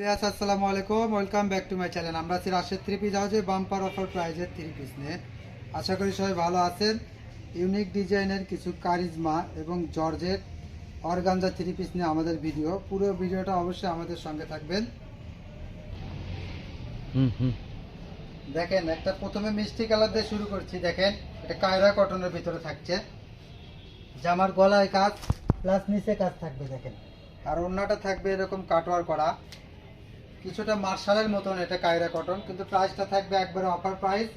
বিয়াস আসসালামু আলাইকুম। Welcome back to my channel আমরা আছি রাশের থ্রি পিস হাউসে বাম্পার অফার প্রাইজের থ্রি পিস নিয়ে। আশা করি সবাই ভালো আছেন। ইউনিক ডিজাইনের কিছু কারিজমা এবং জর্জের অর্গানজা থ্রি পিস নিয়ে আমাদের ভিডিও পুরো ভিডিওটা অবশ্যই আমাদের সঙ্গে থাকবেন। দেখেন একটা প্রথমে মিষ্টি কালার দিয়ে শুরু করছি। দেখেন এটা কায়রা কটনের ভিতরে থাকছে। জামার গলায় কাজ প্লাস নিচে কাজ থাকবে দেখেন। আর অন্যটা থাকবে এরকম কাটোয়ার করা। কিছুটা মার্শালের মতন এটা কায়রা কটন, কিন্তু প্রাইসটা থাকবে একবারে অফার প্রাইস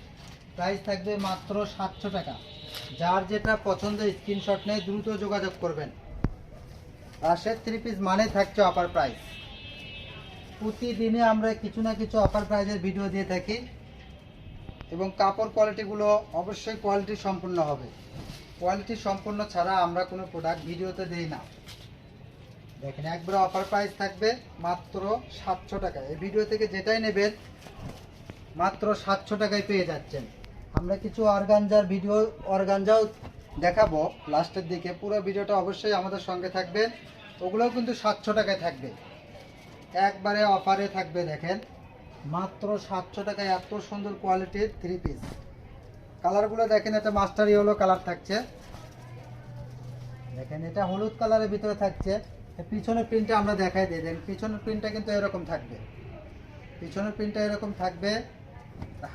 প্রাইস থাকবে মাত্র সাতশো টাকা। যার যেটা পছন্দ স্ক্রিনশট নেই দ্রুত যোগাযোগ করবেন। রাশের থ্রি পিস মানে থাকছে অফার প্রাইস প্রতিদিনে আমরা কিছু না কিছু অফার প্রাইজের ভিডিও দিয়ে থাকি, এবং কাপড় কোয়ালিটিগুলো অবশ্যই কোয়ালিটি সম্পূর্ণ হবে। কোয়ালিটি সম্পূর্ণ ছাড়া আমরা কোনো প্রোডাক্ট ভিডিওতে দিই না। দেখেন, একবারে অফার প্রাইস থাকবে মাত্র সাতশো টাকা। এই ভিডিও থেকে যেটাই নেবেন, মাত্র সাতশো টাকায় পেয়ে যাচ্ছেন। আমরা কিছু অর্গানজার ভিডিও অর্গানজাও দেখাবো। লাস্টের দিকে পুরো ভিডিওটা অবশ্যই আমাদের সঙ্গে থাকবেন। ওগুলোও কিন্তু সাতশো টাকায় থাকবে। একবারে অফারে থাকবে, দেখেন। মাত্র সাতশো টাকায় এত সুন্দর কোয়ালিটির থ্রি পিস কালারগুলো দেখেন, এটা মাস্টার ইয়েলো কালার থাকছে। দেখেন, এটা হলুদ কালারের ভিতরে থাকছে। পিছনের প্রিন্টটা আমরা দেখাই দিই দেন। পিছনের প্রিন্টটা কিন্তু এরকম থাকবে। পিছনের প্রিন্টটা এরকম থাকবে।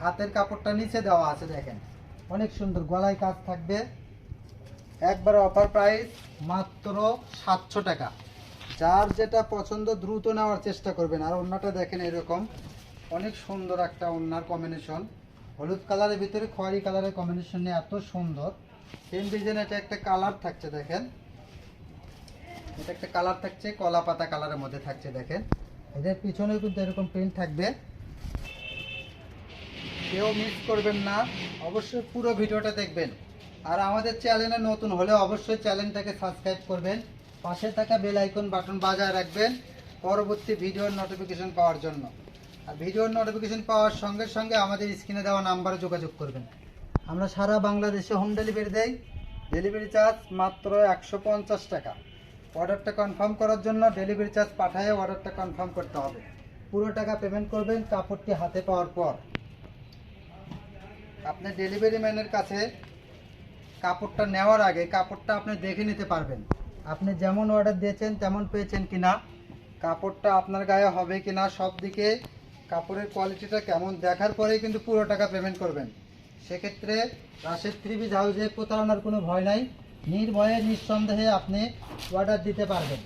হাতের কাপড়টা নিচে দেওয়া আছে, দেখেন। অনেক সুন্দর গলায় কাজ থাকবে। একবারে অফার প্রাইস মাত্র সাতশো টাকা। যার যেটা পছন্দ দ্রুত নেওয়ার চেষ্টা করবেন। আর অন্যটা দেখেন এরকম। অনেক সুন্দর একটা ওনার কম্বিনেশন হলুদ কালারের ভিতরে খয়েরি কালারের কম্বিনেশন নিয়ে এত সুন্দর। সেম ডিজাইন এটা একটা কালার থাকছে, দেখেন। এটা একটা কালার থাকছে, কলা পাতা কালারের মধ্যে থাকছে, দেখেন। এদের পিছনে কিন্তু এরকম প্রিন্ট থাকবে। কেউ মিস করবেন না, অবশ্যই পুরো ভিডিওটা দেখবেন। আর আমাদের চ্যানেলে নতুন হলে অবশ্যই চ্যানেলটাকে সাবস্ক্রাইব করবেন। পাশে থাকা বেল আইকন বাটন বাজায় রাখবেন পরবর্তী ভিডিওর নোটিফিকেশন পাওয়ার জন্য। আর ভিডিওর নোটিফিকেশন পাওয়ার সঙ্গে সঙ্গে আমাদের স্ক্রিনে দেওয়া নাম্বারে যোগাযোগ করবেন। আমরা সারা বাংলাদেশে হোম ডেলিভারি দেই। ডেলিভারি চার্জ মাত্র একশো পঞ্চাশ টাকা। অর্ডারটা কনফার্ম করার জন্য ডেলিভারি চার্জ পাঠায় অর্ডারটা কনফার্ম করতে হবে। পুরো টাকা পেমেন্ট করবেন কাপড়টি হাতে পাওয়ার পর। আপনি ডেলিভারি ম্যানের কাছে কাপড়টা নেওয়ার আগে কাপড়টা আপনি দেখে নিতে পারবেন। আপনি যেমন অর্ডার দিয়েছেন তেমন পেয়েছেন কিনা, কাপড়টা আপনার গায়ে হবে কিনা, সব দিকে কাপড়ের কোয়ালিটিটা কেমন দেখার পরেই কিন্তু পুরো টাকা পেমেন্ট করবেন। সেক্ষেত্রে রাশেদ থ্রি হাউসে প্রতারণার কোনো ভয় নাই। নির্ভয়ে, নিঃসন্দেহে আপনি অর্ডার দিতে পারবেন।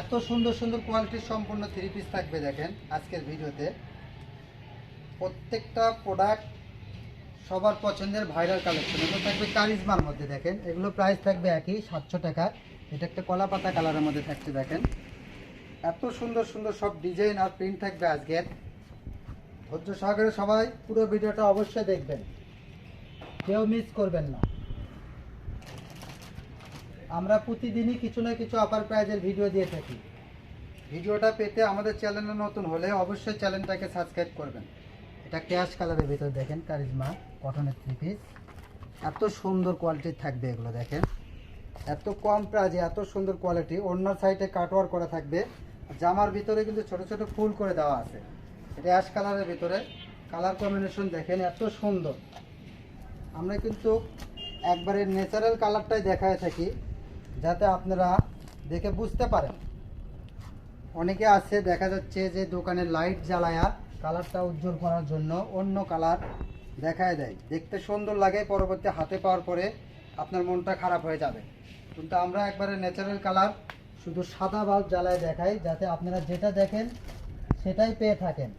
এত সুন্দর সুন্দর কোয়ালিটির সম্পূর্ণ থ্রি পিস থাকবে দেখেন আজকের ভিডিওতে। প্রত্যেকটা প্রোডাক্ট সবার পছন্দের ভাইরাল কালেকশন এগুলো থাকবে কারিজমার মধ্যে দেখেন। এগুলো প্রাইস থাকবে একই, সাতশো টাকা। এটা একটা কলা পাতা কালারের মধ্যে থাকছে দেখেন। এত সুন্দর সুন্দর সব ডিজাইন আর প্রিন্ট থাকবে আজকের। ধৈর্য সহকারে সবাই পুরো ভিডিওটা অবশ্যই দেখবেন। কেউ মিস করবেন না। আমরা প্রতিদিনই কিছু না কিছু অফার প্রাইজের ভিডিও দিয়ে থাকি। ভিডিওটা পেতে আমাদের চ্যানেলে নতুন হলে অবশ্যই চ্যানেলটাকে সাবস্ক্রাইব করবেন। এটা ক্যাশ কালারের ভিতরে দেখেন কারিজমা কটনের থ্রি পিস এত সুন্দর কোয়ালিটির থাকবে এগুলো, দেখেন। এত কম প্রাইজে এত সুন্দর কোয়ালিটি অন্য সাইডে কাটওয়ার করা থাকবে। জামার ভিতরে কিন্তু ছোট ছোট ফুল করে দেওয়া আছে। এটা অ্যাশ কালারের ভিতরে। কালার কম্বিনেশন দেখেন, এত সুন্দর। আমরা কিন্তু একবারে ন্যাচারাল কালারটাই দেখায় থাকি। যাতে আপনারা দেখে বুঝতে পারেন। অনেকে আছে, দেখা যাচ্ছে যে দোকানে লাইট জ্বালায়া কালারটা উজ্জ্বল করার জন্য অন্য কালার দেখায় দেয়। দেখতে সুন্দর লাগে, পরবর্তী হাতে পাওয়ার পরে আপনার মনটা খারাপ হয়ে যাবে। কিন্তু আমরা একবারে ন্যাচারাল কালার শুধু সাদা বাল্ব জ্বালায় দেখাই, যাতে আপনারা যেটা দেখেন সেটাই পেয়ে থাকেন।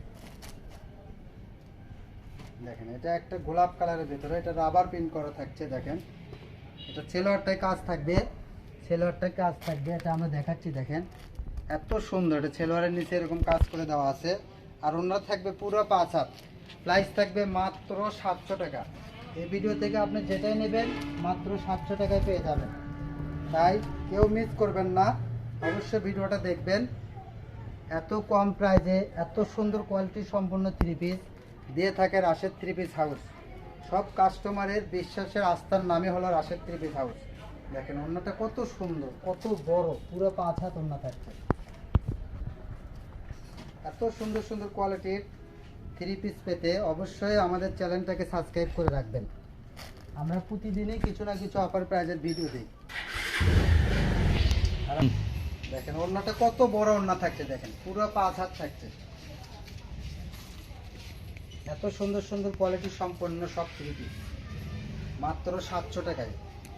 দেখেন, এটা একটা গোলাপ কালারের ভেতরে, এটা রাবার প্রিন্ট করা থাকছে, দেখেন। এটা ছেলোয়ারটায় কাজ থাকবে। ছেলোয়ারটায় কাজ থাকবে, এটা আমরা দেখাচ্ছি, দেখেন। এত সুন্দর এটা ছেলোয়ারের নিচে এরকম কাজ করে দেওয়া আছে। আর অন্য থাকবে পুরো পাঁচ হাত। প্রাইস থাকবে মাত্র সাতশো টাকা। এই ভিডিও থেকে আপনি যেটাই নেবেন, মাত্র সাতশো টাকায় পেয়ে যাবেন। তাই কেউ মিস করবেন না। অবশ্যই ভিডিওটা দেখবেন। এত কম প্রাইজে, এত সুন্দর কোয়ালিটি সম্পূর্ণ থ্রি পিস দিয়ে থাকে রাশেদ থ্রি পিস হাউস সব কাস্টমারের বিশ্বাসের আস্থার নামে হলো রাশেদ থ্রি পিস হাউস দেখেন অন্যটা কত সুন্দর, কত বড়, পুরো পাঁচ হাত অন্য থাকছে এত সুন্দর সুন্দর কোয়ালিটির থ্রি পিস পেতে অবশ্যই আমাদের চ্যানেলটাকে সাবস্ক্রাইব করে রাখবেন। আমরা প্রতিদিনই কিছু না কিছু অফার প্রাইজের ভিডিও দিই। দেখেন ওড়নাটা কত বড় ওড়না থাকছে, দেখেন, পুরো পাঁচ হাত থাকছে। এত সুন্দর সুন্দর কোয়ালিটি সম্পন্ন সব থ্রি পিস মাত্র সাতশো টাকায়।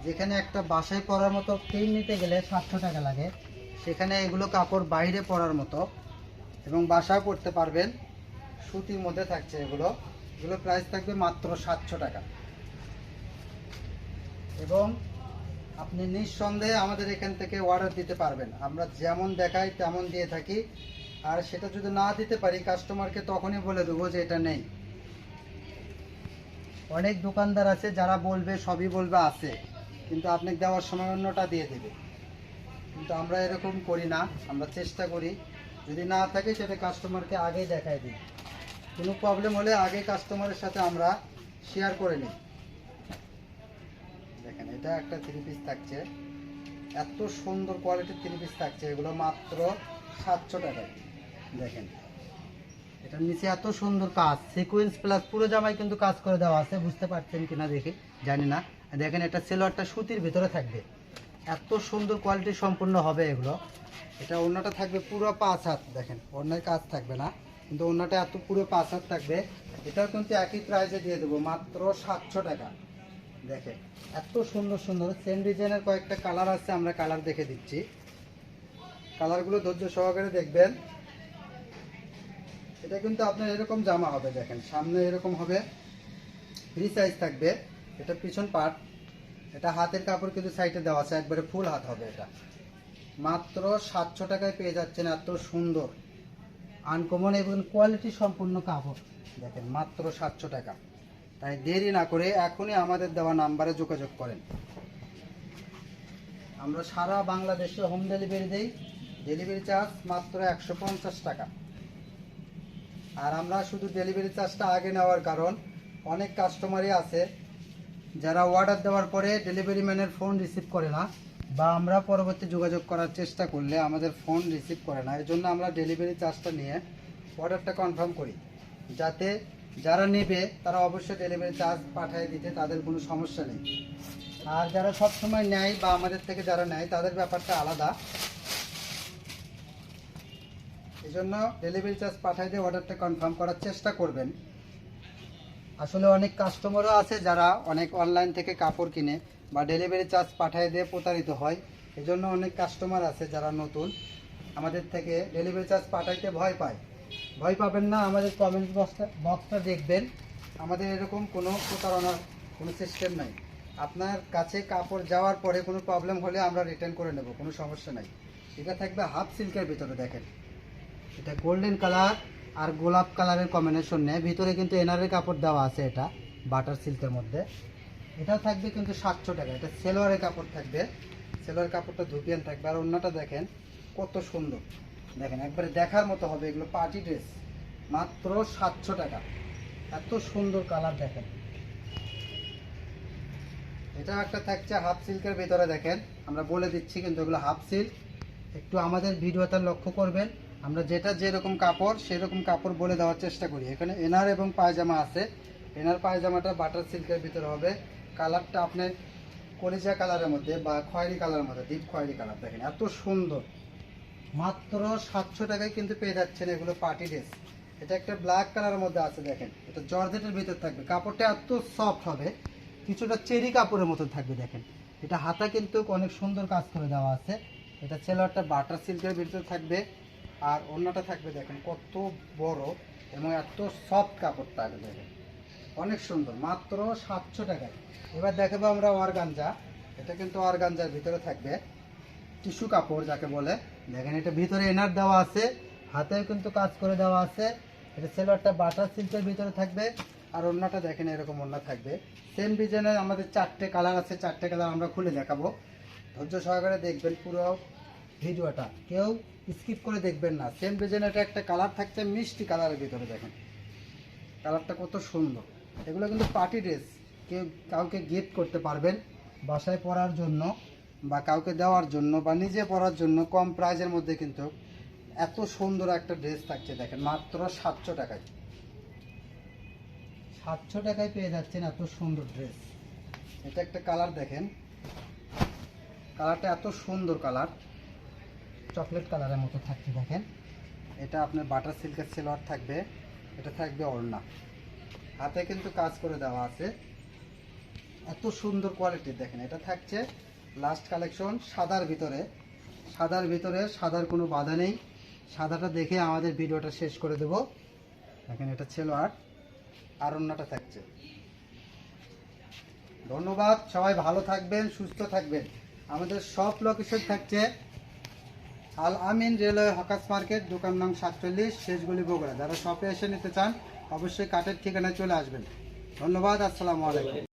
যেখানে একটা বাসায় পরার মতো পেন নিতে গেলে সাতশো টাকা লাগে। সেখানে এগুলো কাপড় বাইরে পরার মতো এবং বাসায় পরতে পারবেন। সুতির মধ্যে থাকছে এগুলো। এগুলো প্রাইস থাকবে মাত্র সাতশো টাকা। এবং আপনি নিঃসন্দেহে আমাদের এখান থেকে অর্ডার দিতে পারবেন। আমরা যেমন দেখাই তেমন দিয়ে থাকি। আর সেটা যদি না দিতে পারি কাস্টমারকে তখনই বলে দেবো যে এটা নেই। অনেক দোকানদার আছে যারা বলবে, সবই বলবে, আছে। কিন্তু আপনি দেওয়ার সময় অন্যটা দিয়ে দেবে কিন্তু আমরা এরকম করি না, আমরা চেষ্টা করি। যদি না থাকে, সেটা কাস্টমারকে আগেই দেখাই দিই কোনো প্রবলেম হলে আগে কাস্টমারের সাথে আমরা শেয়ার করে নিই। দেখেন, এটা একটা থ্রি পিস থাকছে। এত সুন্দর কোয়ালিটির থ্রি পিস থাকছে, এগুলো মাত্র সাতশো টাকায় দেখেন, এটার নিচে এত সুন্দর কাজ। সিকোয়েন্স প্লাস পুরো জামায় কিন্তু কাজ করে দেওয়া আছে, বুঝতে পারছেন কিনা দেখি, জানি না। দেখেন এটা সেলোয়ারটা সুতির ভিতরে থাকবে। এত সুন্দর কোয়ালিটি সম্পূর্ণ হবে এগুলো। এটা অন্যটা থাকবে পুরো পাঁচ হাত, দেখেন অন্যের কাজ থাকবে না, কিন্তু অন্যটা এত পুরো পাঁচ হাত থাকবে। এটাও কিন্তু একই প্রাইসে দিয়ে দেবো, মাত্র সাতশো টাকা। দেখেন, এত সুন্দর সুন্দর সেম ডিজাইনের কয়েকটা কালার আছে, আমরা কালার দেখে দিচ্ছি। কালারগুলো ধৈর্য সহকারে দেখবেন। এটা কিন্তু আপনার এরকম জামা হবে, দেখেন, সামনে এরকম হবে। ফ্রি সাইজ থাকবে। এটা পিছন পার্ট এটা হাতের কাপড় কিন্তু সাইডে দেওয়া আছে, একবারে ফুল হাত হবে এটা। মাত্র সাতশো টাকায় পেয়ে যাচ্ছেন এত সুন্দর আনকমন এবং কোয়ালিটি সম্পূর্ণ কাপড়। দেখেন, মাত্র সাতশো টাকা। তাই দেরি না করে এখনই আমাদের দেওয়া নাম্বারে যোগাযোগ করেন। আমরা সারা বাংলাদেশে হোম ডেলিভারি দেই। ডেলিভারি চার্জ মাত্র একশো পঞ্চাশ টাকা। আর আমরা শুধু ডেলিভারি চার্জটা আগে নেওয়ার কারণ, অনেক কাস্টমারই আছে যারা অর্ডার দেওয়ার পরে ডেলিভারি ম্যানের ফোন রিসিভ করে না, বা আমরা পরবর্তী যোগাযোগ করার চেষ্টা করলে আমাদের ফোন রিসিভ করে না এর জন্য আমরা ডেলিভারি চার্জটা নিয়ে অর্ডারটা কনফার্ম করি। যাতে যারা নেবে, তারা অবশ্যই ডেলিভারি চার্জ পাঠিয়ে দিতে, তাদের কোনো সমস্যা নেই। আর যারা সব সময় নেয়, বা আমাদের থেকে যারা নেয়, তাদের ব্যাপারটা আলাদা। এজন্য ডেলিভারি চার্জ পাঠিয়ে দিয়ে অর্ডারটা কনফার্ম করার চেষ্টা করবেন। আসলে অনেক কাস্টমারও আছে যারা অনেক অনলাইন থেকে কাপড় কিনে বা ডেলিভারি চার্জ পাঠিয়ে দিয়ে প্রতারিত হয়। এই জন্য অনেক কাস্টমার আছে যারা নতুন, আমাদের থেকে ডেলিভারি চার্জ পাঠাইতে ভয় পায়। ভয় পাবেন না, আমাদের কমেন্ট বক্সটা বক্সটা দেখবেন। আমাদের এরকম কোনো প্রতারণার কোনো সিস্টেম নাই। আপনার কাছে কাপড় যাওয়ার পরে কোনো প্রবলেম হলে আমরা রিটার্ন করে নেব, কোনো সমস্যা নাই। এটা থাকবে হাফ সিল্কের ভিতরে দেখেন। এটা গোল্ডেন কালার আর গোলাপ কালারের কম্বিনেশন নেয়। ভিতরে কিন্তু এনারের কাপড় দেওয়া আছে এটা বাটার সিল্কের মধ্যে। এটাও থাকবে কিন্তু সাতশো টাকা। এটা সেলোয়ারের কাপড় থাকবে। সেলোয়ার কাপড়টা ধুপিয়ান থাকবে। আর অন্যটা দেখেন, কত সুন্দর। দেখেন, একবারে দেখার মতো হবে এগুলো পার্টি ড্রেস। মাত্র সাতশো টাকা। এত সুন্দর কালার দেখেন। এটা একটা থাকছে হাফ সিল্কের ভিতরে দেখেন। আমরা বলে দিচ্ছি কিন্তু এগুলো হাফ সিল্ক একটু আমাদের ভিডিওটা লক্ষ্য করবেন। আমরা যেটা যেরকম কাপড়, সেরকম কাপড় বলে দেওয়ার চেষ্টা করি। এখানে এনার এবং পায়জামা আছে। এনার পায়জামাটা বাটার সিল্কের ভিতরে হবে। কালারটা আপনার কলিজা কালারের মধ্যে বা খয়েরি কালারের মধ্যে, ডিপ খয়েরি কালার দেখেন, এত সুন্দর। মাত্র সাতশো টাকায় কিন্তু পেয়ে যাচ্ছেন এগুলো পার্টি ড্রেস। এটা একটা ব্ল্যাক কালারের মধ্যে আছে, দেখেন। এটা জর্জেটের ভিতর থাকবে। কাপড়টা এত সফট হবে, কিছুটা চেরি কাপড়ের মতো থাকবে, দেখেন। এটা হাতা কিন্তু অনেক সুন্দর কাজ করে দেওয়া আছে। এটা ছেলেটা বাটার সিল্কের ভিতরে থাকবে। আর অন্যটা থাকবে দেখেন, কত বড় এবং এত সফট কাপড় থাকবে দেখেন। অনেক সুন্দর, মাত্র সাতশো টাকায় এবার দেখাবো আমরা অর্গানজা। এটা কিন্তু অর্গানজার ভিতরে থাকবে। টিস্যু কাপড় যাকে বলে। দেখেন, এটা ভিতরে এনার দেওয়া আছে, হাতেও কিন্তু কাজ করে দেওয়া আছে। এটা সেলোয়ারটা বাটার সিল্কের ভিতরে থাকবে। আর অন্যটা দেখেন, এরকম অন্য থাকবে। সেম ডিজাইনের আমাদের চারটে কালার আছে, চারটে কালার আমরা খুলে দেখাবো। ধৈর্য সহকারে দেখবেন পুরো ভিডিওটা। কেউ স্কিপ করে দেখবেন না। সেম ডিজাইনের এটা একটা কালার থাকছে, মিষ্টি কালারের ভিতরে দেখেন। কালারটা কত সুন্দর। এগুলো কিন্তু পার্টি ড্রেস। কেউ কাউকে গিফট করতে পারবেন বাসায় পরার জন্য বা কাউকে দেওয়ার জন্য বা নিজে পরার জন্য কম প্রাইজের মধ্যে কিন্তু এত সুন্দর একটা ড্রেস থাকছে দেখেন, মাত্র সাতশো টাকায়। সাতশো টাকায় পেয়ে যাচ্ছেন এত সুন্দর ড্রেস। এটা একটা কালার দেখেন। কালারটা এত সুন্দর কালার। চকলেট কালারের মতো থাকছে, দেখেন। এটা আপনার বাটার সিল্কের সেলোয়ার থাকবে, এটা থাকবে ওড়না। হাতে কিন্তু কাজ করে দেওয়া আছে। এত সুন্দর কোয়ালিটির দেখেন, এটা থাকছে লাস্ট কালেকশন সাদার ভিতরে। সাদার ভিতরে, সাদার কোনো বাধা নেই। সাদাটা দেখে আমাদের ভিডিওটা শেষ করে দেব। দেখেন, এটা ছিল আর আর অন্যটা থাকছে। ধন্যবাদ, সবাই ভালো থাকবেন, সুস্থ থাকবেন। আমাদের সব লোকেশন থাকছে Al Amin railway hawkers market, দোকান নং সাতচল্লিশ, শেষগুলি বগুড়া। যারা শপে এসে নিতে চান, অবশ্যই কাঠের ঠিকানায় চলে আসবেন। ধন্যবাদ, আসসালামু আলাইকুম।